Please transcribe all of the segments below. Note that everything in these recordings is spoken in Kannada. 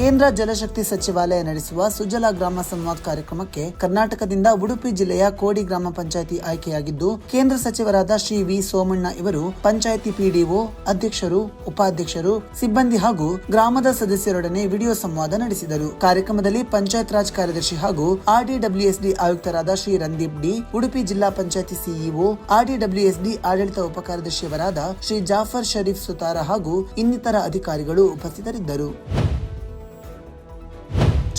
ಕೇಂದ್ರ ಜಲಶಕ್ತಿ ಸಚಿವಾಲಯ ನಡೆಸುವ ಸುಜಲ ಗ್ರಾಮ ಸಂವಾದ್ ಕಾರ್ಯಕ್ರಮಕ್ಕೆ ಕರ್ನಾಟಕದಿಂದ ಉಡುಪಿ ಜಿಲ್ಲೆಯ ಕೋಡಿ ಗ್ರಾಮ ಪಂಚಾಯಿತಿ ಆಯ್ಕೆಯಾಗಿದ್ದು, ಕೇಂದ್ರ ಸಚಿವರಾದ ಶ್ರೀ ವಿ ಸೋಮಣ್ಣ ಇವರು, ಪಂಚಾಯಿತಿ ಪಿಡಿಒ ಅಧ್ಯಕ್ಷರು, ಉಪಾಧ್ಯಕ್ಷರು, ಸಿಬ್ಬಂದಿ ಹಾಗೂ ಗ್ರಾಮದ ಸದಸ್ಯರೊಡನೆ ವಿಡಿಯೋ ಸಂವಾದ ನಡೆಸಿದರು. ಕಾರ್ಯಕ್ರಮದಲ್ಲಿ ಪಂಚಾಯತ್ ರಾಜ್ ಕಾರ್ಯದರ್ಶಿ ಹಾಗೂ ಆರ್ಡಿಡಬ್ಲ್ಯೂಎಸ್ಡಿ ಆಯುಕ್ತರಾದ ಶ್ರೀ ರಂದೀಪ್ ಡಿ, ಉಡುಪಿ ಜಿಲ್ಲಾ ಪಂಚಾಯತಿ ಸಿಇಒ ಆರ್ಡಿಡಬ್ಲ್ಯೂಎಸ್ಡಿ ಆಡಳಿತ ಉಪಕಾರ್ಯದರ್ಶಿಯವರಾದ ಶ್ರೀ ಜಾಫರ್ ಶರೀಫ್ ಸುತಾರ ಹಾಗೂ ಇನ್ನಿತರ ಅಧಿಕಾರಿಗಳು ಉಪಸ್ಥಿತರಿದ್ದರು.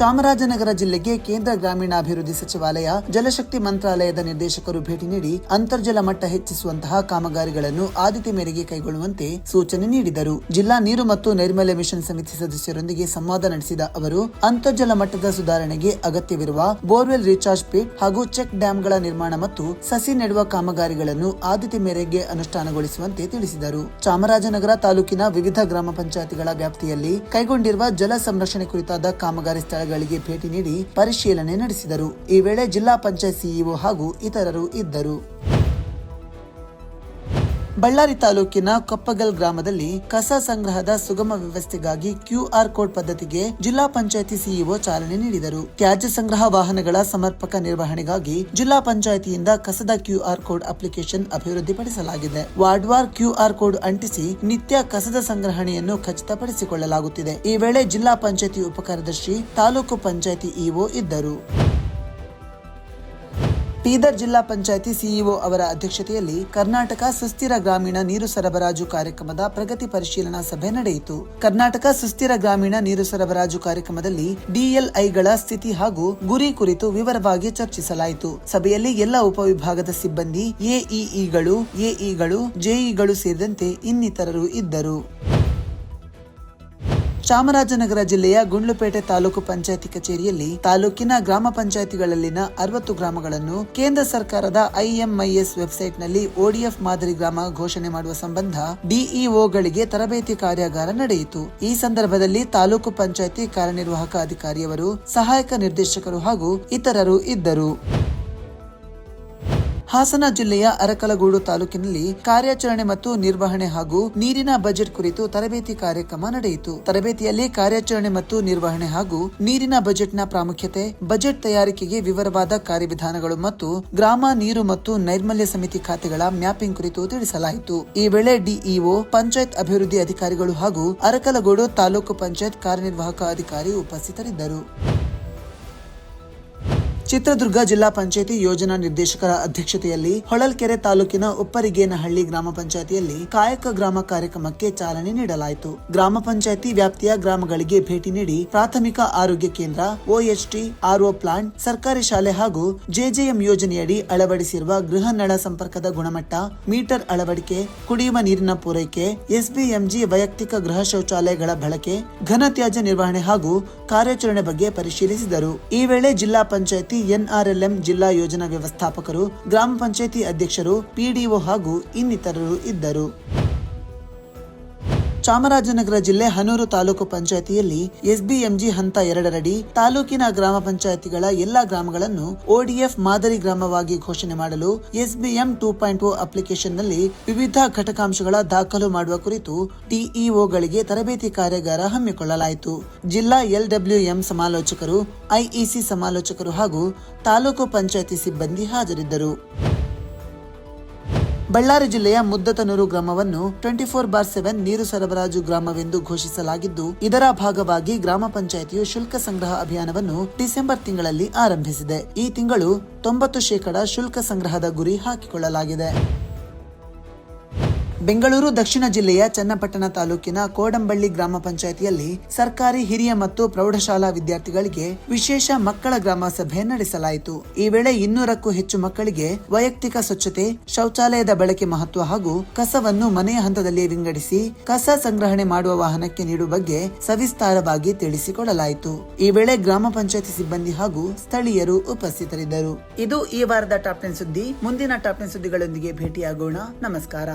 ಚಾಮರಾಜನಗರ ಜಿಲ್ಲೆಗೆ ಕೇಂದ್ರ ಗ್ರಾಮೀಣಾಭಿವೃದ್ಧಿ ಸಚಿವಾಲಯ, ಜಲಶಕ್ತಿ ಮಂತ್ರಾಲಯದ ನಿರ್ದೇಶಕರು ಭೇಟಿ ನೀಡಿ ಅಂತರ್ಜಲ ಮಟ್ಟ ಹೆಚ್ಚಿಸುವಂತಹ ಕಾಮಗಾರಿಗಳನ್ನು ಆದ್ಯತೆ ಮೇರೆಗೆ ಕೈಗೊಳ್ಳುವಂತೆ ಸೂಚನೆ ನೀಡಿದರು. ಜಿಲ್ಲಾ ನೀರು ಮತ್ತು ನೈರ್ಮಲ್ಯ ಮಿಷನ್ ಸಮಿತಿ ಸದಸ್ಯರೊಂದಿಗೆ ಸಂವಾದ ನಡೆಸಿದ ಅವರು, ಅಂತರ್ಜಲ ಮಟ್ಟದ ಸುಧಾರಣೆಗೆ ಅಗತ್ಯವಿರುವ ಬೋರ್ವೆಲ್ ರೀಚಾರ್ಜ್ ಪಿಟ್ ಹಾಗೂ ಚೆಕ್ ಡ್ಯಾಂಗಳ ನಿರ್ಮಾಣ ಮತ್ತು ಸಸಿ ನೆಡುವ ಕಾಮಗಾರಿಗಳನ್ನು ಆದ್ಯತೆ ಮೇರೆಗೆ ಅನುಷ್ಠಾನಗೊಳಿಸುವಂತೆ ತಿಳಿಸಿದರು. ಚಾಮರಾಜನಗರ ತಾಲೂಕಿನ ವಿವಿಧ ಗ್ರಾಮ ಪಂಚಾಯತಿಗಳ ವ್ಯಾಪ್ತಿಯಲ್ಲಿ ಕೈಗೊಂಡಿರುವ ಜಲ ಸಂರಕ್ಷಣೆ ಕುರಿತಾದ ಕಾಮಗಾರಿ ಸ್ಥಳಗಳಿಗೆ ಭೇಟಿ ನೀಡಿ ಪರಿಶೀಲನೆ ನಡೆಸಿದರು. ಈ ವೇಳೆ ಜಿಲ್ಲಾ ಪಂಚಾಯತ್ ಸಿಇಒ ಹಾಗೂ ಇತರರು ಇದ್ದರು. ಬಳ್ಳಾರಿ ತಾಲೂಕಿನ ಕೊಪ್ಪಗಲ್ ಗ್ರಾಮದಲ್ಲಿ ಕಸ ಸಂಗ್ರಹದ ಸುಗಮ ವ್ಯವಸ್ಥೆಗಾಗಿ ಕ್ಯೂಆರ್ ಕೋಡ್ ಪದ್ಧತಿಗೆ ಜಿಲ್ಲಾ ಪಂಚಾಯತಿ ಸಿಇಒ ಚಾಲನೆ ನೀಡಿದರು. ತ್ಯಾಜ್ಯ ಸಂಗ್ರಹ ವಾಹನಗಳ ಸಮರ್ಪಕ ನಿರ್ವಹಣೆಗಾಗಿ ಜಿಲ್ಲಾ ಪಂಚಾಯತಿಯಿಂದ ಕಸದ ಕ್ಯೂಆರ್ ಕೋಡ್ ಅಪ್ಲಿಕೇಶನ್ ಅಭಿವೃದ್ಧಿಪಡಿಸಲಾಗಿದೆ. ವಾರ್ಡ್ವಾರ್ ಕ್ಯೂಆರ್ ಕೋಡ್ ಅಂಟಿಸಿ ನಿತ್ಯ ಕಸದ ಸಂಗ್ರಹಣೆಯನ್ನು ಖಚಿತಪಡಿಸಿಕೊಳ್ಳಲಾಗುತ್ತಿದೆ. ಈ ವೇಳೆ ಜಿಲ್ಲಾ ಪಂಚಾಯತಿ ಉಪಕಾರ್ಯದರ್ಶಿ, ತಾಲೂಕು ಪಂಚಾಯತಿ ಇಒ ಇದ್ದರು. ಬೀದರ್ ಜಿಲ್ಲಾ ಪಂಚಾಯಿತಿ ಸಿಇಒ ಅವರ ಅಧ್ಯಕ್ಷತೆಯಲ್ಲಿ ಕರ್ನಾಟಕ ಸುಸ್ಥಿರ ಗ್ರಾಮೀಣ ನೀರು ಸರಬರಾಜು ಕಾರ್ಯಕ್ರಮದ ಪ್ರಗತಿ ಪರಿಶೀಲನಾ ಸಭೆ ನಡೆಯಿತು. ಕರ್ನಾಟಕ ಸುಸ್ಥಿರ ಗ್ರಾಮೀಣ ನೀರು ಸರಬರಾಜು ಕಾರ್ಯಕ್ರಮದಲ್ಲಿ ಡಿಎಲ್ಐಗಳ ಸ್ಥಿತಿ ಹಾಗೂ ಗುರಿ ಕುರಿತು ವಿವರವಾಗಿ ಚರ್ಚಿಸಲಾಯಿತು. ಸಭೆಯಲ್ಲಿ ಎಲ್ಲ ಉಪವಿಭಾಗದ ಸಿಬ್ಬಂದಿ ಎಇಇಗಳು, ಎಇಗಳು, ಜೆಇಗಳು ಸೇರಿದಂತೆ ಇನ್ನಿತರರು ಇದ್ದರು. ಚಾಮರಾಜನಗರ ಜಿಲ್ಲೆಯ ಗುಂಡ್ಲುಪೇಟೆ ತಾಲೂಕು ಪಂಚಾಯತಿ ಕಚೇರಿಯಲ್ಲಿ ತಾಲೂಕಿನ ಗ್ರಾಮ ಪಂಚಾಯತಿಗಳಲ್ಲಿನ ಅರವತ್ತು ಗ್ರಾಮಗಳನ್ನು ಕೇಂದ್ರ ಸರ್ಕಾರದ ಐಎಂಐಎಸ್ ವೆಬ್ಸೈಟ್ನಲ್ಲಿ ಒಡಿಎಫ್ ಮಾದರಿ ಗ್ರಾಮ ಘೋಷಣೆ ಮಾಡುವ ಸಂಬಂಧ ಡಿಇಒಗಳಿಗೆ ತರಬೇತಿ ಕಾರ್ಯಾಗಾರ ನಡೆಯಿತು. ಈ ಸಂದರ್ಭದಲ್ಲಿ ತಾಲೂಕು ಪಂಚಾಯತಿ ಕಾರ್ಯನಿರ್ವಾಹಕ ಅಧಿಕಾರಿಯವರು, ಸಹಾಯಕ ನಿರ್ದೇಶಕರು ಹಾಗೂ ಇತರರು ಇದ್ದರು. ಹಾಸನ ಜಿಲ್ಲೆಯ ಅರಕಲಗೂಡು ತಾಲೂಕಿನಲ್ಲಿ ಕಾರ್ಯಾಚರಣೆ ಮತ್ತು ನಿರ್ವಹಣೆ ಹಾಗೂ ನೀರಿನ ಬಜೆಟ್ ಕುರಿತು ತರಬೇತಿ ಕಾರ್ಯಕ್ರಮ ನಡೆಯಿತು. ತರಬೇತಿಯಲ್ಲಿ ಕಾರ್ಯಾಚರಣೆ ಮತ್ತು ನಿರ್ವಹಣೆ ಹಾಗೂ ನೀರಿನ ಬಜೆಟ್ನ ಪ್ರಾಮುಖ್ಯತೆ, ಬಜೆಟ್ ತಯಾರಿಕೆಗೆ ವಿವರವಾದ ಕಾರ್ಯವಿಧಾನಗಳು ಮತ್ತು ಗ್ರಾಮ ನೀರು ಮತ್ತು ನೈರ್ಮಲ್ಯ ಸಮಿತಿ ಖಾತೆಗಳ ಮ್ಯಾಪಿಂಗ್ ಕುರಿತು ತಿಳಿಸಲಾಯಿತು. ಈ ವೇಳೆ ಡಿಇಒ, ಪಂಚಾಯತ್ ಅಭಿವೃದ್ಧಿ ಅಧಿಕಾರಿಗಳು ಹಾಗೂ ಅರಕಲಗೂಡು ತಾಲೂಕು ಪಂಚಾಯತ್ ಕಾರ್ಯನಿರ್ವಾಹಕ ಅಧಿಕಾರಿ ಉಪಸ್ಥಿತರಿದ್ದರು. ಚಿತ್ರದುರ್ಗ ಜಿಲ್ಲಾ ಪಂಚಾಯತಿ ಯೋಜನಾ ನಿರ್ದೇಶಕರ ಅಧ್ಯಕ್ಷತೆಯಲ್ಲಿ ಹೊಳಲ್ಕೆರೆ ತಾಲೂಕಿನ ಉಪ್ಪರಿಗೇನಹಳ್ಳಿ ಗ್ರಾಮ ಪಂಚಾಯತಿಯಲ್ಲಿ ಕಾಯಕ ಗ್ರಾಮ ಕಾರ್ಯಕ್ರಮಕ್ಕೆ ಚಾಲನೆ ನೀಡಲಾಯಿತು. ಗ್ರಾಮ ಪಂಚಾಯತಿ ವ್ಯಾಪ್ತಿಯ ಗ್ರಾಮಗಳಿಗೆ ಭೇಟಿ ನೀಡಿ ಪ್ರಾಥಮಿಕ ಆರೋಗ್ಯ ಕೇಂದ್ರ ಓಎಚ್ಟಿ ಆರ್ಒ ಪ್ಲಾಂಟ್, ಸರ್ಕಾರಿ ಶಾಲೆ ಹಾಗೂ ಜೆಜೆಎಂ ಯೋಜನೆಯಡಿ ಅಳವಡಿಸಿರುವ ಗೃಹ ನಳ ಸಂಪರ್ಕದ ಗುಣಮಟ್ಟ, ಮೀಟರ್ ಅಳವಡಿಕೆ, ಕುಡಿಯುವ ನೀರಿನ ಪೂರೈಕೆ ಎಸ್ಬಿಎಂಜಿ ವೈಯಕ್ತಿಕ ಗೃಹ ಶೌಚಾಲಯಗಳ ಬಳಕೆ, ಘನ ತ್ಯಾಜ್ಯ ನಿರ್ವಹಣೆ ಹಾಗೂ ಕಾರ್ಯಾಚರಣೆ ಬಗ್ಗೆ ಪರಿಶೀಲಿಸಿದರು. ಈ ವೇಳೆ ಜಿಲ್ಲಾ ಪಂಚಾಯತಿ ಎನ್ಆರ್ಎಲ್ಎಂ ಜಿಲ್ಲಾ ಯೋಜನಾ ವ್ಯವಸ್ಥಾಪಕರು ಗ್ರಾಮ ಪಂಚಾಯಿತಿ ಅಧ್ಯಕ್ಷರು ಪಿಡಿಒ ಹಾಗೂ ಇನ್ನಿತರರು ಇದ್ದರು. ಚಾಮರಾಜನಗರ ಜಿಲ್ಲೆ ಹನೂರು ತಾಲೂಕು ಪಂಚಾಯತಿಯಲ್ಲಿ ಎಸ್ಬಿಎಂಜಿ ಹಂತ ಎರಡರಡಿ ತಾಲೂಕಿನ ಗ್ರಾಮ ಪಂಚಾಯತಿಗಳ ಎಲ್ಲಾ ಗ್ರಾಮಗಳನ್ನು ಒಡಿಎಫ್ ಮಾದರಿ ಗ್ರಾಮವಾಗಿ ಘೋಷಣೆ ಮಾಡಲು ಎಸ್ಬಿಎಂ ಟೂ ಪಾಯಿಂಟ್ ಓ ಅಪ್ಲಿಕೇಶನ್ನಲ್ಲಿ ವಿವಿಧ ಘಟಕಾಂಶಗಳ ದಾಖಲು ಮಾಡುವ ಕುರಿತು ಟಿಇಒಗಳಿಗೆ ತರಬೇತಿ ಕಾರ್ಯಾಗಾರ ಹಮ್ಮಿಕೊಳ್ಳಲಾಯಿತು. ಜಿಲ್ಲಾ ಎಲ್ಡಬ್ಲ್ಯೂಎಂ ಸಮಾಲೋಚಕರು, ಐಇಸಿ ಸಮಾಲೋಚಕರು ಹಾಗೂ ತಾಲೂಕು ಪಂಚಾಯತಿ ಸಿಬ್ಬಂದಿ ಹಾಜರಿದ್ದರು. ಬಳ್ಳಾರಿ ಜಿಲ್ಲೆಯ ಮುದ್ದತನೂರು ಗ್ರಾಮವನ್ನು ಟ್ವೆಂಟಿ ಫೋರ್ ಬಾರ್ ಸೆವೆನ್ ನೀರು ಸರಬರಾಜು ಗ್ರಾಮವೆಂದು ಘೋಷಿಸಲಾಗಿದ್ದು, ಇದರ ಭಾಗವಾಗಿ ಗ್ರಾಮ ಪಂಚಾಯಿತಿಯು ಶುಲ್ಕ ಸಂಗ್ರಹ ಅಭಿಯಾನವನ್ನು ಡಿಸೆಂಬರ್ ತಿಂಗಳಲ್ಲಿ ಆರಂಭಿಸಿದೆ. ಈ ತಿಂಗಳು ತೊಂಬತ್ತು ಶೇಕಡಾ ಶುಲ್ಕ ಸಂಗ್ರಹದ ಗುರಿ ಹಾಕಿಕೊಳ್ಳಲಾಗಿದೆ. ಬೆಂಗಳೂರು, ದಕ್ಷಿಣ ಜಿಲ್ಲೆಯ ಚನ್ನಪಟ್ಟಣ ತಾಲೂಕಿನ ಕೋಡಂಬಳ್ಳಿ ಗ್ರಾಮ ಪಂಚಾಯಿತಿಯಲ್ಲಿ ಸರ್ಕಾರಿ ಹಿರಿಯ ಮತ್ತು ಪ್ರೌಢಶಾಲಾ ವಿದ್ಯಾರ್ಥಿಗಳಿಗೆ ವಿಶೇಷ ಮಕ್ಕಳ ಗ್ರಾಮ ಸಭೆ ನಡೆಸಲಾಯಿತು. ಈ ವೇಳೆ ಇನ್ನೂರಕ್ಕೂ ಹೆಚ್ಚು ಮಕ್ಕಳಿಗೆ ವೈಯಕ್ತಿಕ ಸ್ವಚ್ಛತೆ, ಶೌಚಾಲಯದ ಬಳಕೆ ಮಹತ್ವ ಹಾಗೂ ಕಸವನ್ನು ಮನೆಯ ಹಂತದಲ್ಲಿ ವಿಂಗಡಿಸಿ ಕಸ ಸಂಗ್ರಹಣೆ ಮಾಡುವ ವಾಹನಕ್ಕೆ ನೀಡುವ ಬಗ್ಗೆ ಸವಿಸ್ತಾರವಾಗಿ ತಿಳಿಸಿಕೊಡಲಾಯಿತು. ಈ ವೇಳೆ ಗ್ರಾಮ ಪಂಚಾಯತಿ ಸಿಬ್ಬಂದಿ ಹಾಗೂ ಸ್ಥಳೀಯರು ಉಪಸ್ಥಿತರಿದ್ದರು. ಇದು ಈ ವಾರದ ಟಾಪ್ ಸುದ್ದಿ. ಮುಂದಿನ ಟಾಪ್ ಸುದ್ದಿಗಳೊಂದಿಗೆ ಭೇಟಿಯಾಗೋಣ. ನಮಸ್ಕಾರ.